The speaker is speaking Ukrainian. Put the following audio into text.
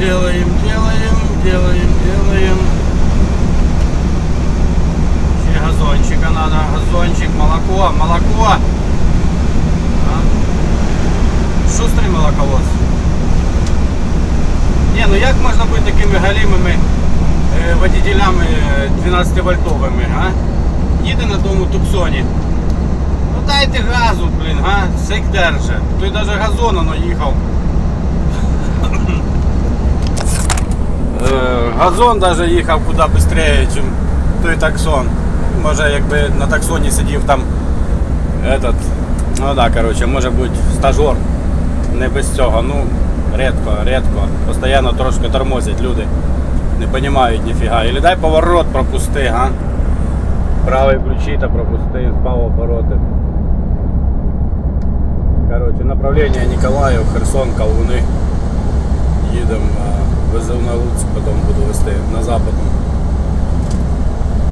Делаем, делаем, делаем, делаем. Ще газончика надо, газончик, молоко, молоко. А? Шустрий молоковоз. Не, ну як можна бути такими галімими е, водителями 12 вольтовими, а? Їде на тому туксоні. Ну дайте газу, блін, га? Сик держи. Той даже газон оно їхав. Е, Газон даже їхав куди швидше, ніж той таксон. Може, якби на таксоні сидів там этот, ну да, короче, може бути стажер. Не без цього. Ну, рідко, рідко. Постоянно трошки тормозять люди. Не розуміють ніфіга. Или дай поворот пропусти, га? Правий ключі та пропусти, збав обороти. Короче, направление Николаев, Херсон, Кавуни. Їдемо, везу на Луцьк, потім буду вести на запад.